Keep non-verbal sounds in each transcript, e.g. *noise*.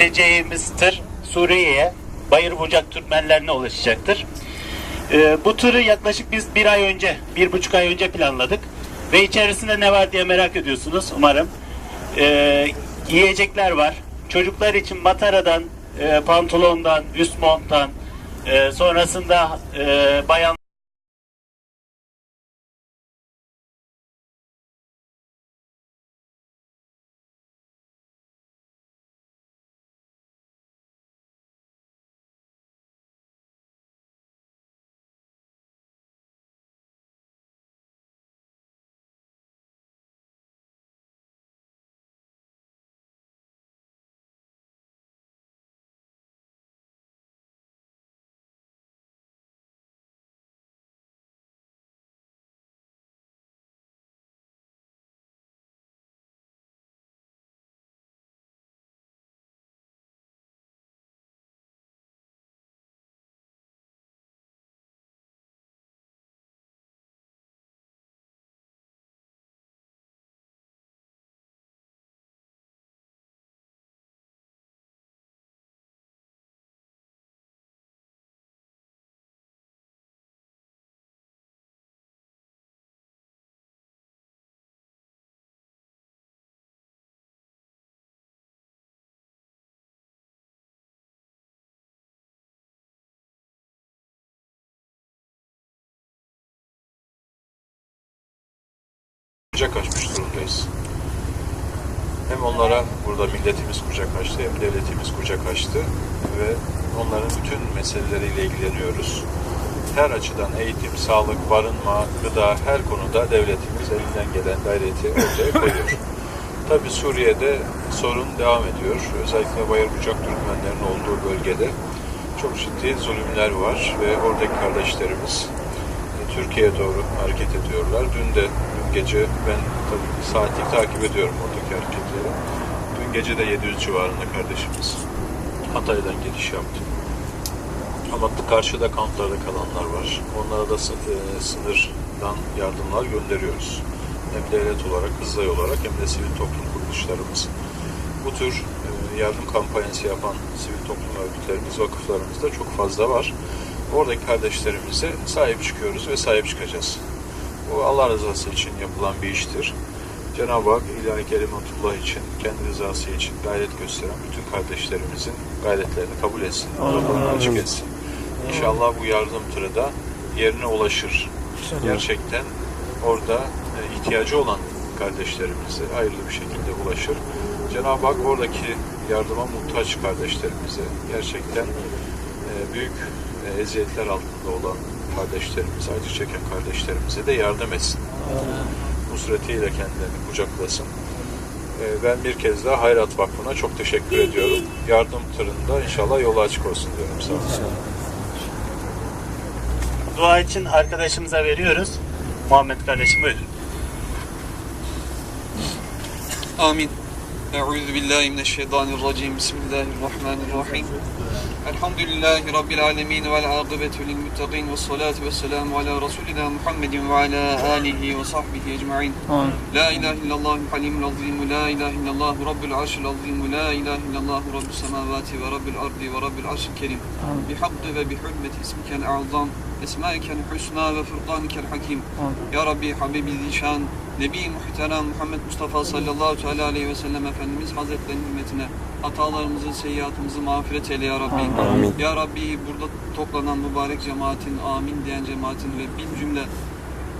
Vereceğimiz tır Suriye'ye, Bayır Bucak Türkmenlerine ulaşacaktır. Ee, bu tırı yaklaşık biz bir ay önce, bir buçuk ay önce planladık. Ve içerisinde ne var diye merak ediyorsunuz umarım. Ee, yiyecekler var. Çocuklar için mataradan, e, pantolondan, üst monttan, e, sonrasında e, bayan kucak açmış durumdayız. Hem onlara burada milletimiz kucak açtı hem devletimiz kucak açtı ve onların bütün meseleleriyle ilgileniyoruz. Her açıdan eğitim, sağlık, barınma, gıda her konuda devletimiz elinden gelen gayreti ortaya koyuyor. *laughs* Tabi Suriye'de sorun devam ediyor. Özellikle Bayır Bucak Türkmenlerin olduğu bölgede çok ciddi zulümler var ve oradaki kardeşlerimiz Türkiye'ye doğru hareket ediyorlar. Dün de gece ben tabii saatlik takip ediyorum oradaki hareketleri. Dün gece de 700 civarında kardeşimiz Hatay'dan geliş yaptı. Ama karşıda kamplarda kalanlar var. Onlara da e, sınırdan yardımlar gönderiyoruz. Hem devlet olarak, hızlı olarak hem de sivil toplum kuruluşlarımız. Bu tür e, yardım kampanyası yapan sivil toplum örgütlerimiz, vakıflarımız da çok fazla var. Oradaki kardeşlerimize sahip çıkıyoruz ve sahip çıkacağız. Bu Allah rızası için yapılan bir iştir. Cenab-ı Hak ilahi kelimatullah için, kendi rızası için gayret gösteren bütün kardeşlerimizin gayretlerini kabul etsin. Kapılarını açık etsin. İnşallah bu yardım tırı da yerine ulaşır. Gerçekten orada e, ihtiyacı olan kardeşlerimize hayırlı bir şekilde ulaşır. Cenab-ı Hak oradaki yardıma muhtaç kardeşlerimize gerçekten e, büyük e, eziyetler altında olan kardeşlerimiz, acı çeken kardeşlerimize de yardım etsin. Nusretiyle kendilerini kucaklasın. E, ben bir kez daha Hayrat Vakfı'na çok teşekkür ediyorum. Yardım tırında inşallah yolu açık olsun diyorum. Sağ olun. Dua için arkadaşımıza veriyoruz. Muhammed kardeşim buyurun. Amin. أعوذ بالله من الشيطان الرجيم. بسم الله الرحمن الرحيم. الحمد لله رب العالمين والعاقبة للمتقين والصلاة والسلام على رسولنا محمد وعلى آله وصحبه أجمعين. لا إله إلا الله الحليم العظيم. لا إله إلا الله رب العرش العظيم. لا إله إلا الله رب السماوات ورب الأرض ورب العرش الكريم. بحق وبحرمة اسمك الأعظم. اسمائك الحسنى وفرقانك الحكيم. Ya Rabbi Habibi Zişan Nebi Muhterem Muhammed Mustafa sallallahu teala aleyhi ve sellem Efendimiz Hazretlerinin hürmetine hatalarımızı, seyyiatımızı mağfiret eyle ya Rabbi. Ya Rabbi burada toplanan mübarek cemaatin, amin diyen cemaatin ve bin cümle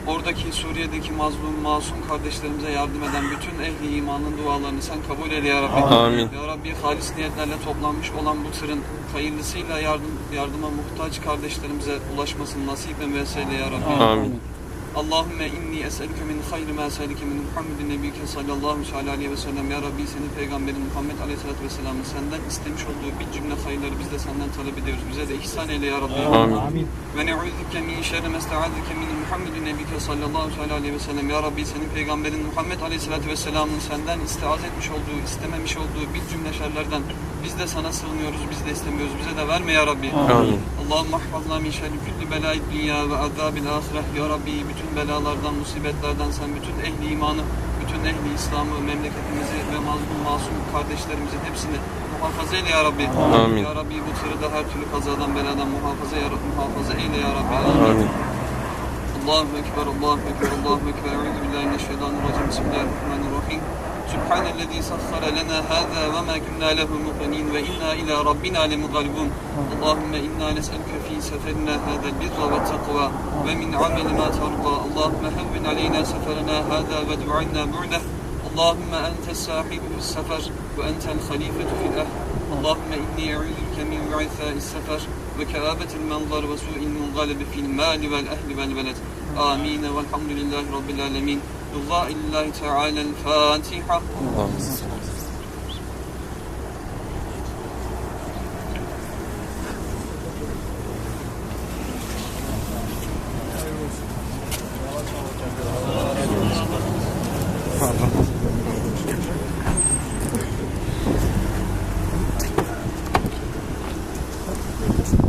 oradaki Suriye'deki mazlum, masum kardeşlerimize yardım eden bütün ehli imanın dualarını sen kabul eyle ya Rabbi. Amin. Ya Rabbi halis niyetlerle toplanmış olan bu tırın hayırlısıyla yardım, yardıma muhtaç kardeşlerimize ulaşmasını nasip ve vesile ya Rabbi. Amin. Allahümme inni es'elüke min hayri ma es'elüke min Muhammedin nebiyike sallallahu aleyhi ve sellem. Ya Rabbi senin peygamberin Muhammed aleyhissalatü vesselamın senden istemiş olduğu bir cümle hayırları biz de senden talep ediyoruz. Bize de ihsan eyle ya Rabbi. Amin. Ve ne'udhuke min şerri mesta'adike min Muhammedin nebiyike sallallahu aleyhi ve sellem. Ya Rabbi senin peygamberin Muhammed aleyhissalatü vesselamın senden istiaz etmiş olduğu, istememiş olduğu bir cümle şerlerden biz de sana sığınıyoruz, biz de istemiyoruz. Bize de verme ya Rabbi. Amin. Allahümme ahfazna min şerri külli belayid dünya ve azabil ahireh. Ya Rabbi bütün belalardan, musibetlerden sen bütün ehli imanı, bütün ehli İslam'ı, memleketimizi ve mazlum masum kardeşlerimizin hepsini muhafaza eyle ya Rabbi. Amin. Ya Rabbi bu tırı da her türlü kazadan beladan muhafaza ya muhafaza eyle ya Rabbi. Amin. الله أكبر الله أكبر الله أكبر أعوذ بالله من الشيطان الرجيم بسم الله الرحمن الرحيم سبحان الذي سخر لنا هذا وما كنا له مقرنين وإنا إلى ربنا لمنقلبون اللهم إنا نسألك في سفرنا هذا البر والتقوى ومن عمل ما ترضى اللهم هون علينا سفرنا هذا وادع عنا بعده اللهم أنت الساحب في السفر وأنت الخليفة في الأهل اللهم إني أعوذ بك من وعثاء السفر وكآبة المنظر وسوء المنقلب في المال والأهل والبلد. آمين. والحمد لله رب العالمين. الله الله تعالى الفاتحة. Gracias.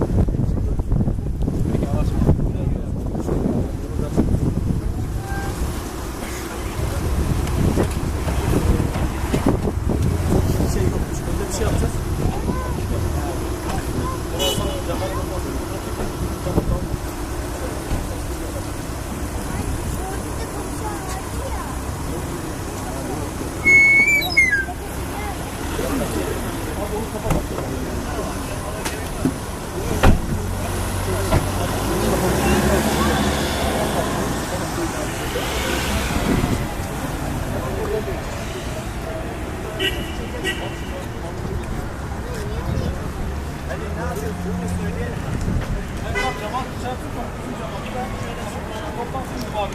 Toplam şimdi bu abi.